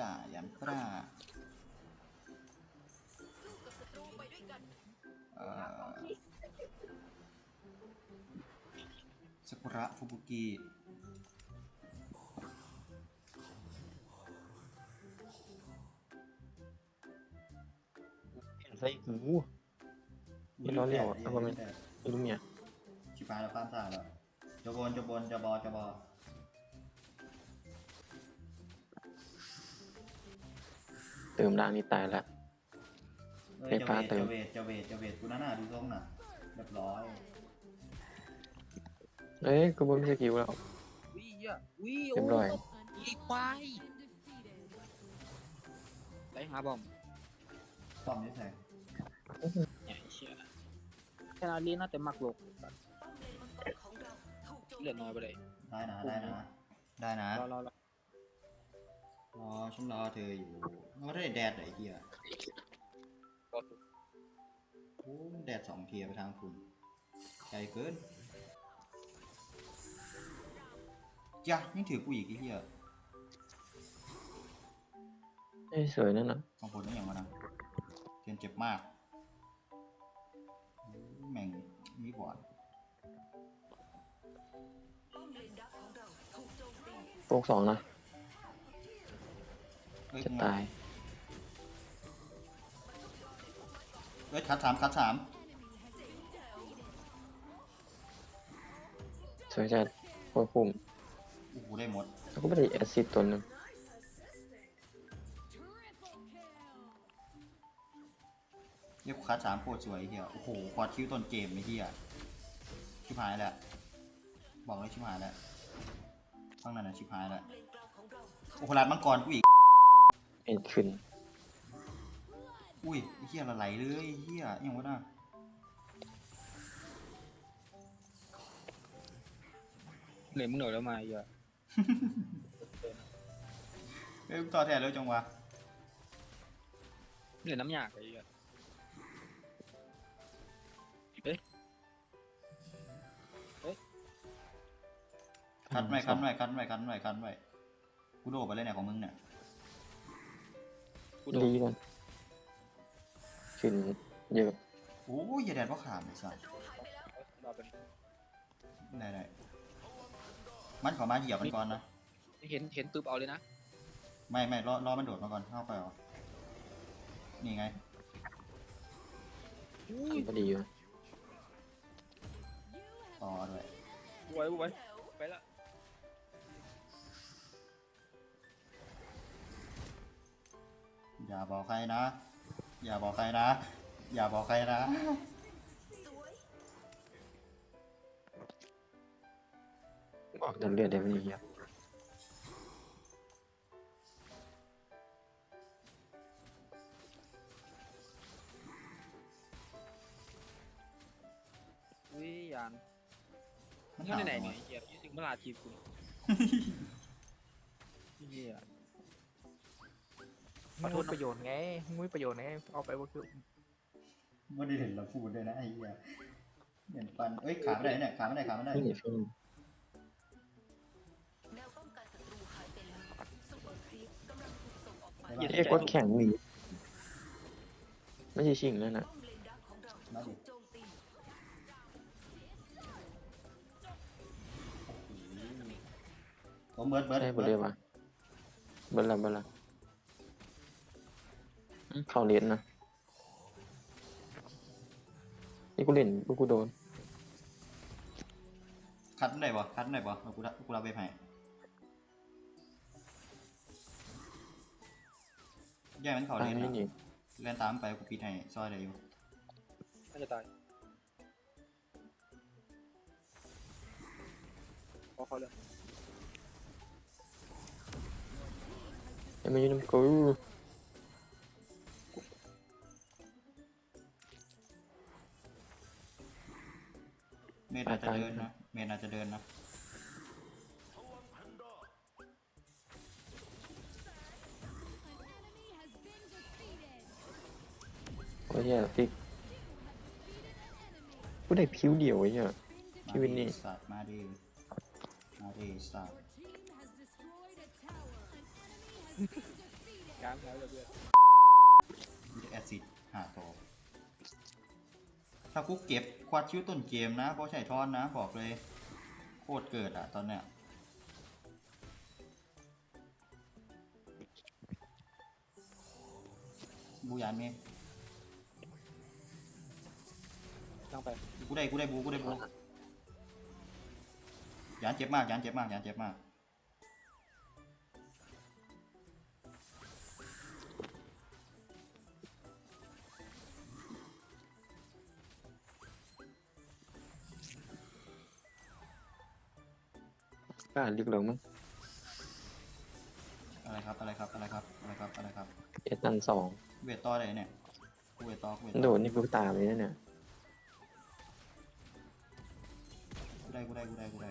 รายันปราสู้กับศัตรูไปด้วยกันเอ่อซากุระฟูบุกิเห็นใส่หูนี่ล้อเลียวอะเอามาไหมไม่รู้เนี่ยชิบหายแล้วข้ามสายแล้วจะบนจะบนจะบอจะบอ เติมร่างนี่ตายละ เอ้ยไฟฟ้าเติจะม เวทจะเวทจะเวทกูน่าหน้าดูทรงน่ะเรียบร้อยเอ้ยกูบ่มีสกิลแล้ว วิอะวิเรียบร้อยอีควายไปหาบอมป้อมนี่แทงใหญ่เชี่ยแค่นาลีน่าจะมักโลกป้อมเลนมังกรของเราถูกโจมเลือดน้อยไปเลยได้นะได้นะได้นะ รอรอรอ รอฉันรอเธออยู่ไม่ได้แดดไหนเฮียรอสุดโอ้แดดสองเทียไปทางคุณไกลเกินจ้ะนี่ถือกูอีกไอ้เฮียเอ้ยสวยนั่นน่ะของผมนี่อย่างวะนะเทียนเจ็บมากโอ้แม่งมีบอดป้อมเลนดักของเราถูกโจมตีโปกสองนะเอ้ย จะตายเอ้ยคัดสามคัดสามสวยจัดโคตรคุ้มโอ้โหได้หมดแล้วก็ไม่ได้แอสซิดตัวหนึงเรียกคัดสามโคตรสวยไอ้เฮียโอ้โหควอดคิวต้นเกมไอ้เฮียชิบหายแล้วบอกเลยชิบหายแล้วข้างนั้นนะชิบหายแล้วเลนกลางของเราโอ้โหลาดมังกรกูอีก เอ็ดขึ้นอุ้ยไอ้เฮียละไหลเลยไอ้เฮียยังวะน่ะเหนื่อยมึงเหนื่อยแล้วมาอีกอะเอ้ยต่อแทนแล้วจังวะเหนื่อยน้ำยากไปอีกอะเอ๊ะคัดไว้คัดไว้คัดไว้คัดไว้คัดไว้กูโดดไปเลยเนี่ยของมึงเนี่ย กูโดนดีก่อนขึ้นเยอะโอ้ยอย่าแดดว่าขามไอ้สัสรอเป็นได้ได้มันขอมาเหยียบมันก่อนนะเห็นเห็นปึ๊บเอาเลยนะไม่ไม่รอรอมันโดดมาก่อนเข้าไปเหรอนี่ไงอุ้ยก็ดีอยู่ต่อด้วยไว้ไว้ไปละ อย่าบอกใครนะ อย่าบอกใครนะ อย่าบอกใครนะสวยออกจากเลือดได้ไม่ดีอะอุ้ยยานมันเงื่อนไหนหาเนี่ยเหี้ยยี่สิบเมื่อลาทีกู มันมีประโยชน์ไงมันมีประโยชน์ไงเอาไปว่าคือไม่ได้เห็นเราพูดด้วยนะไอ้เหี้ยเหมือนปันเอ้ยขาไม่ได้เนี่ยขาไม่ได้ขาไม่ได้ไม่เห็นฟิล์มแนวป้องกันศัตรูหายไปแล้วซุปเปอร์ครีปกำลังถูกส่งออกไปไม่เอ้ยกดแข่งหนีไม่ใช่ชิงนั่นน่ะป้อมเลนดักของเราถูกโจมตีผมเบิร์ดเบิร์ดได้หมเบิดร์เลยดว่ะเบลละเบลละอื้อ เข้าเรียนนะ นี่กูเล่นกูกูโดน คัดได้บ่คัดได้บ่เอากูรับกูรับไปให้แย่งมันเขาตาเลยยไม่นะหนีเล่นตามไปกูปิดให้ซอยได้อยู่น่าจะตายพอเขาเลยยังไม่ยืนำกู โอ้ยเหี้ยฟิกกูได้ผิวเดียวไอ้เนี่ย พี่วินนี่มาดิสัตว์มาดิมาดิสัตว์กลางแล้วเพื่อนมีแต่แอซิดหาโตวถ้ากูเก็บควาดชิวต้นเกมนะเพราะใช้ทอนนะบอกเลย โคตรเกิดอะตอนเนี้ยบูยานเมฆ ไปกูได้กูได้บูกูได้บูยานเจ็บมากยานเจ็บมากยานเจ็บมากกล้าลึกลงมั้งอะไรครับอะไรครับอะไรครับอะไรครับอะไรครับเอตันสองเวทต่อได้เนี่ยกูเวทต่อกูเวทโดต่อดนี่กูตามเลยนะเนี่ย ได้กูได้กูได้กูได้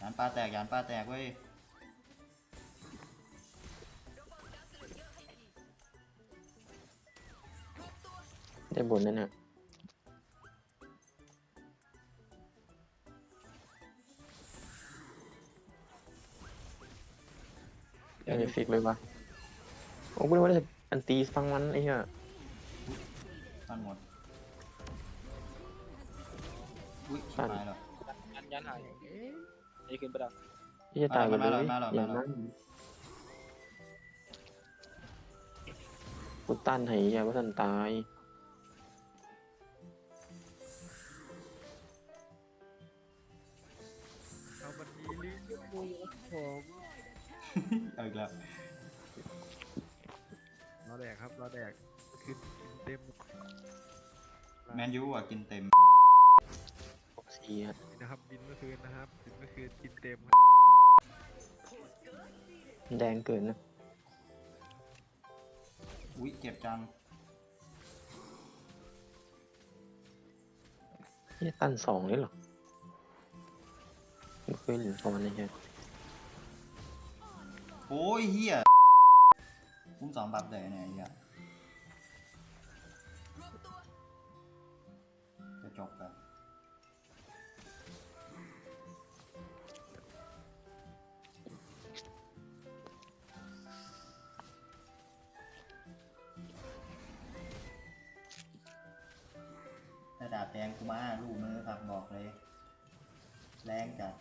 ยานปลาแตกยานปลาแตกเว้ยได้บนนั่นน่ะยังจะฟิกเลยวะโอ้กูว่าจะอันตีฟังมันไอ้เหี้ยตันหมด อุ้ยชิบหายแล้ว ยันยันหายนี่ขึ้นไปแล้วที่จะตายหมดเลยมาแล้วมาแล้วอย่างมาแล้วนั้นกูตั้นให้เหี้ยว่าสันตายเอาบันดีลิงก์บูผมเอาอีกแล้วรอแดกครับรอแดกขึ้นกินเต็มแมนยูอะกินเต็ม บอกซีฮะนะครับบินเมื่อคืนนะครับบินเมื่อคืนกินเต็มแดงเกินนะอุ้ยเจ็บจังที่ตั้นสองเลยเหรอไม่เคยเห็นตอนนี้ฮะโอ้ยเฮียคุ้มสองบับเลยเนี่ยไอ้เฮียจะจบแล้วาบแดงกูมาลูกมือครับบอกเลย แรงจัด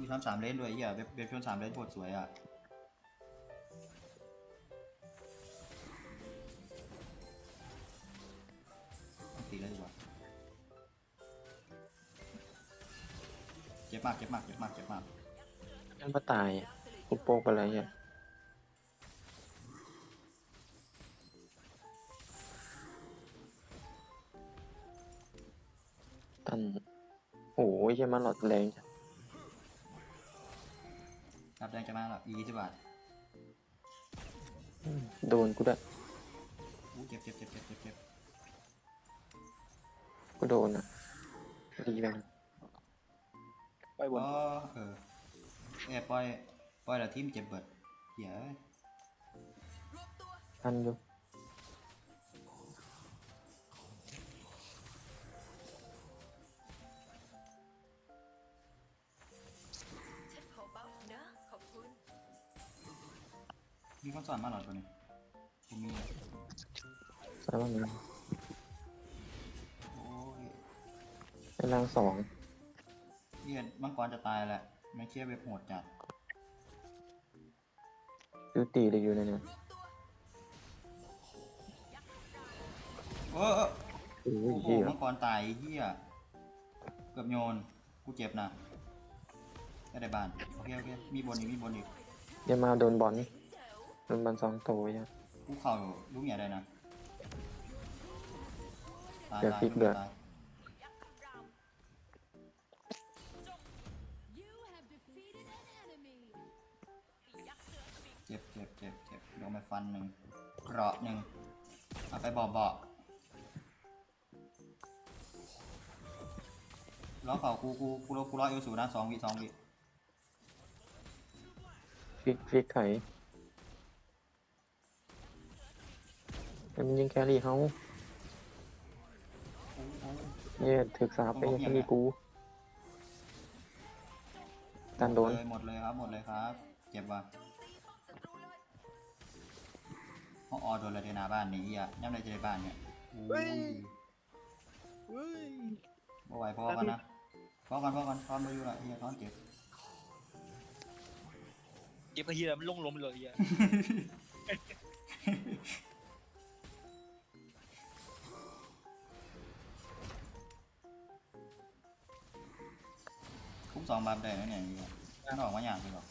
มีทำสามเลนด้วยไอ้เหี้ยเว็บเว็บชนสามเลนโคตรสวยอะ มากเจ็บมากเจ็บมากเจ็บมากยังมาตายอะกูโปกไปอะไรอะตั้นโอ้ยยังมาหลอดแรงจังรับแดงจะมาแล้วอีกยี่สิบบาทอืมโดนกูด้วยอู้เจ็บเจ็บเจ็บเจ็บเจ็บเจ็บกูโดนอะดีแรง ไปบนอ๋อเออเอยปล่อยปล่อยแล้วทีมเจ็บเบิดเหี้ยเอ้ยทันอยู่ฉันขอบัฟนะขอบคุณมีคนสอนมาหรอตัวนี้ผมมีสายว่ามันโอ้ย เป็นรางสอง เหี้ยมังกรจะตายแหละไม่เชื่อเว็บโหดจัดยูตีเลยอยู่ในเนี่ยโอ้โอ้โอ้โอ้ยโหเหี้ยมังกรตายไอ้เหี้ยเกือบโยนกูเจ็บนะไม่ได้บานโอเคโอเคมีบนอีกมีบนอีกเดี๋ยวมาโดนบอลนี่โดนบอลสองโตวอะกูเข่าลูกใหญ่ได้นะตายเดี๋ยวตายฟิกลูกเดือด ตาย จ็บเจ็บเจ็บเจ็บโดนไปฟันหนึ่งเกราะหนึ่งเอาไปบอกบอกล้อเข่ากูกูกูรอกูรอเอลสูนะสองวิสองวิฟิกฟิกไข่มันยิงแครี่เขาโอ้โหเนี่ยถึกสาบไปยังแครี่กูตันโดนเลยหมดเลยครับหมดเลยครับ เจ็บว่ะ ห้องออโดนระเดนาบ้านนี้อะย่ำไรจะได้บ้านเนี่ยโอ้ยเฮ้ยบ่ไหวพอกันนะพอกันพอกันพอมาอยู่ละเฮียท้อนเจ็บเก็บกระเฮียมันลงลมเลยเฮียคุ้มสองบาทได้แล้วเนี่ยเฮียไม่ออกมาอย่างเลยหรอ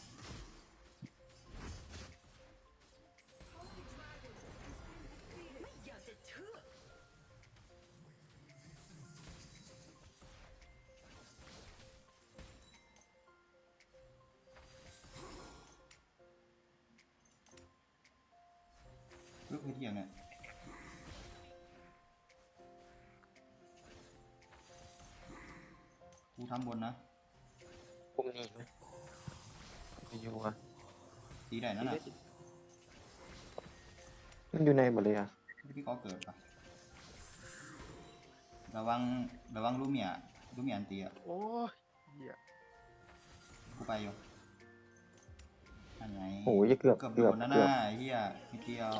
กเพชรเฮียเนี่ยกูทำบนนะปุ่มนี่ไหมไม่อยู่อะตีได้นั่นน่ะมันอยู่ในหมดเลยอะพี่ก็เกิดปะระวังระวังลูกเมียลูกเมียอันตีอะโอ้ยเหี้ยกูไปอยู่อันไงโอ้ยเกือบเกือบโดเกือบนนะเกือบน่าไอ้เฮียนิดเดียว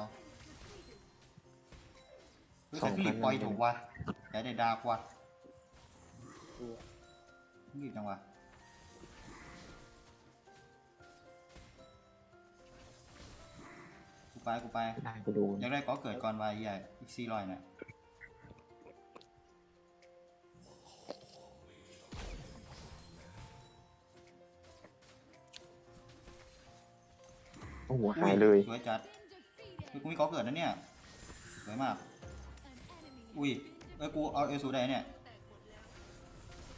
เฮ้ยสอแต่งพันรีบปล่อยนั่นเองถูกวะอย่าได้ดากวะรีบจังวะกูไปกูไปได้ไปโดนอยากได้ก็เกิดก่อนวะไอ้เฮียอีกสี่ร้อยเนี่ยโอ้โหหายเลยสวยจัด Been เฮ้ย defeated. กูมีก็เกิดนะเนี่ยสวยมาก An enemy อุ้ยเอ้ยกูเอาเอลซูได้เนี่ย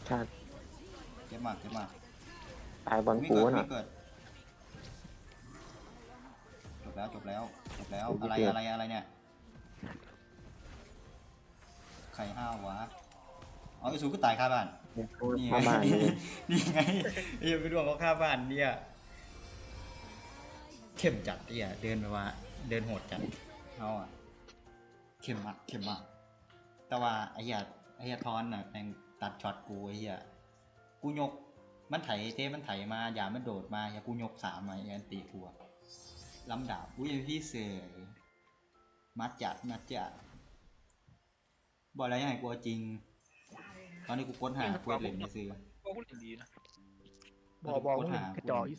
ชาติเจ็บมากเจ็บมากตายบอลไม่กูเกิดน่ะไม่เกิด จบแล้วจบแล้วจบแล้วโอ้อะไรยเกิดอะไรอะไรเนี่ยไข่ห้าววะ เอาไอซูก็ตายคาบ้านเนี่ยเขานี่ไงเข้าบ้านเลยนี่ไงไอ้ยังไปดวงเขาคาบ้านเนี่ยเข้มจัดเนี่ยเดินไปว่า เดินโหดจัดเขาอะเข้มมากเข้มมาก แต่ว่าไอ้เหี้ยไอ้เหี้ยทอนน่ะแม่งตัดช็อตกูไอ้เหี้ยกูยกมันไถเทมันไถมาอย่ามันโดดมาอย่ากูยกสามมาอย่าอันตีกูอะลำดาบอุ้ยพี่เสยมัดจัดมัดจัดบอกแล้วยังไงกูเอาจริง ตอนนี้กูกดหาเควสเหล่นไปซื้อก็พูดดีนะบอกบอกมึงกระจอกอี